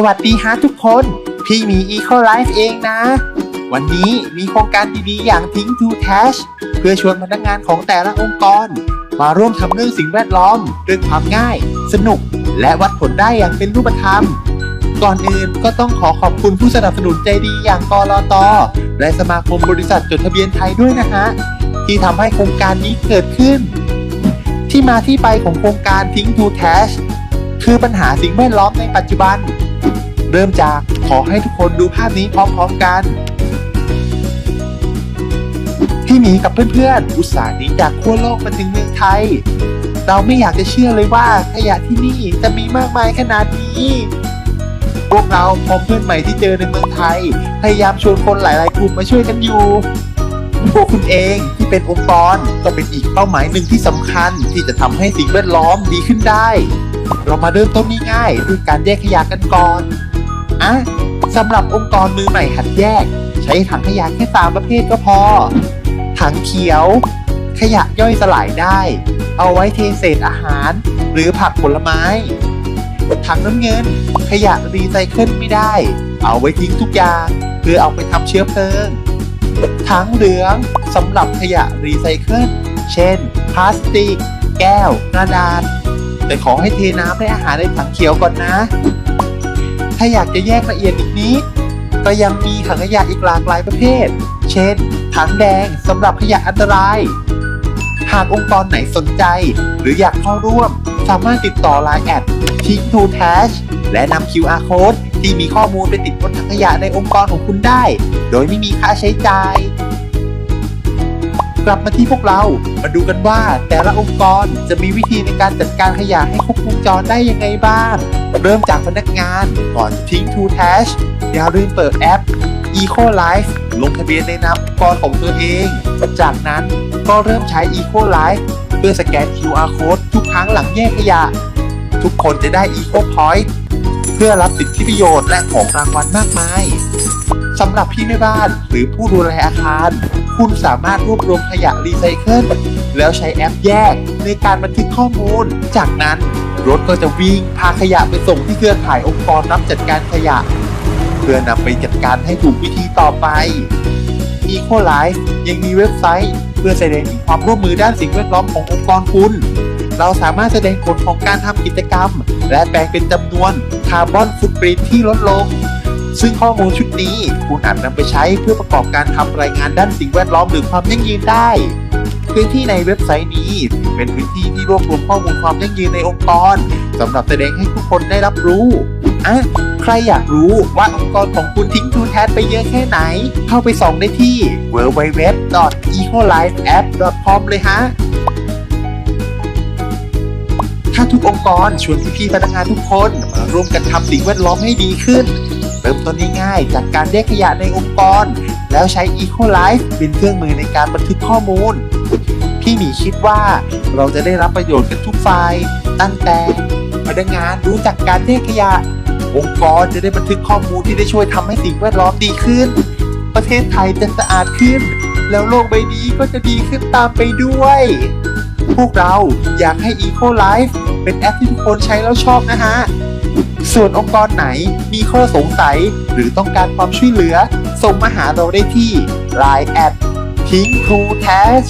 สวัสดีฮะทุกคน พี่มี Eco Life เองนะ วันนี้มีโครงการดีๆ อย่างทิ้ง to Tash เพื่อชวนพนักงานของแต่ละองค์กร มาร่วมทำเรื่องสิ่งแวดล้อมด้วยความง่าย สนุก และวัดผลได้อย่างเป็นรูปธรรม ก่อนอื่นก็ต้องขอขอบคุณผู้สนับสนุนใจดีอย่างกรอตและสมาคมบริษัทจดทะเบียนไทยด้วยนะฮะที่ทำให้โครงการนี้เกิดขึ้น ที่มาที่ไปของโครงการทิ้ง to Tash คือปัญหาสิ่งแวดล้อมในปัจจุบัน เริ่มจากขอให้ทุกคนดูภาพนี้พร้อมๆกัน พี่หมีกับเพื่อนๆ อุตส่าห์หนีจากขั้วโลกมาถึงเมืองไทย เราไม่อยากจะเชื่อเลยว่าขยะที่นี่จะมีมากมายขนาดนี้พวกเราพร้อมเพื่อนใหม่ที่เจอในเมืองไทย พยายามชวนคนหลายๆกลุ่มมาช่วยกันอยู่พวกคุณเองที่เป็นองค์กรก็เป็นอีกเป้าหมายหนึ่งที่สำคัญที่จะทำให้สิ่งแวดล้อมดีขึ้นได้ เรามาเริ่มต้นง่ายๆด้วยการแยกขยะกันก่อน อะสำหรับองค์กรมือใหม่หัดแยก ใช้ถังขยะแค่สามประเภทก็พอ ถังเขียว ขยะย่อยสลายได้ เอาไว้เทเศษอาหาร หรือผักผลไม้ ถังน้ำเงิน ขยะรีไซเคิลไม่ได้ เอาไว้ทิ้งทุกอย่างเพื่อเอาไปทำเชื้อเพลิง ถังเหลืองสำหรับขยะรีไซเคิลเช่น พลาสติก แก้วกระดาษแต่ขอให้เทน้ำและอาหารในถังเขียวก่อนนะ ถ้าอยากจะแยกละเอียดอีกนิดก็ยังมีถังขยะอีกหลากหลายประเภท เช่น ถังแดงสำหรับขยะอันตราย หากองค์กรไหนสนใจ หรืออยากเข้าร่วม สามารถติดต่อ Line แอดทิ้ง to tash และนำ QR code ที่มีข้อมูลไปติดบนถังขยะในองค์กรของคุณได้ โดยไม่มีค่าใช้จ่าย กลับมาที่พวกเรา มาดูกันว่าแต่ละองค์กรจะมีวิธีในการจัดการขยะให้ครบวงจรได้ยังไงบ้าง เริ่มจากพนักงานก่อนทิ้ง to tash อย่าลืมเปิดแอป Eco Life ลงทะเบียนในนามองค์กรของตัวเอง จากนั้นก็เริ่มใช้ Eco Life เพื่อสแกน QR code ทุกครั้งหลังแยกขยะ ทุกคนจะได้ Eco Point เพื่อรับสิทธิประโยชน์และของรางวัลมากมาย สำหรับพี่แม่บ้านหรือผู้ดูแลอาคาร คุณสามารถรวบรวมขยะรีไซเคิลแล้วใช้แอปแยกในการบันทึกข้อมูล จากนั้นรถก็จะวิ่งพาขยะไปส่งที่เครือข่ายองค์กรรับจัดการขยะ เพื่อนำไปจัดการให้ถูกวิธีต่อไป Eco Life ยังมีเว็บไซต์ เพื่อแสดงความร่วมมือด้านสิ่งแวดล้อมขององค์กรคุณ เราสามารถแสดงผลของการทำกิจกรรม และแปลงเป็นจำนวนคาร์บอนฟุตปรินที่ลดลง ซึ่งข้อมูลชุดนี้คุณอาจนำไปใช้เพื่อประกอบการทำรายงานด้านสิ่งแวดล้อมหรือความยั่งยืนได้ พื้นที่ในเว็บไซต์นี้เป็นพื้นที่ที่รวบรวมข้อมูลความยั่งยืนในองค์กรสำหรับแสดงให้ทุกคนได้รับรู้อะใครอยากรู้ว่าองค์กรของคุณทิ้งทูแทสไปเยอะแค่ไหน เข้าไปส่องได้ที่ www.ecolifeapp.com เลยฮะถ้าทุกองค์กรชวนพี่ๆพนักงานทุกคนมาร่วมกันทำสิ่งแวดล้อมให้ดีขึ้น ริ่มต้นง่ายๆ จากการแยกขยะในองค์กร แล้วใช้ Eco Life เป็นเครื่องมือในการบันทึกข้อมูล พี่หมีคิดว่าเราจะได้รับประโยชน์กันทุกฝ่าย ตั้งแต่พนักงานรู้จักการแยกขยะ องค์กรจะได้บันทึกข้อมูลที่ได้ช่วยทำให้สิ่งแวดล้อมดีขึ้น ประเทศไทยจะสะอาดขึ้น แล้วโลกใบนี้ก็จะดีขึ้นตามไปด้วย พวกเราอยากให้ Eco Life เป็นแอปที่ทุกคนใช้แล้วชอบนะฮะ ส่วนองค์กรไหนมีข้อสงสัยหรือต้องการความช่วยเหลือ ส่งมาหาเราได้ที่ Line แอดทิ้งทูแทช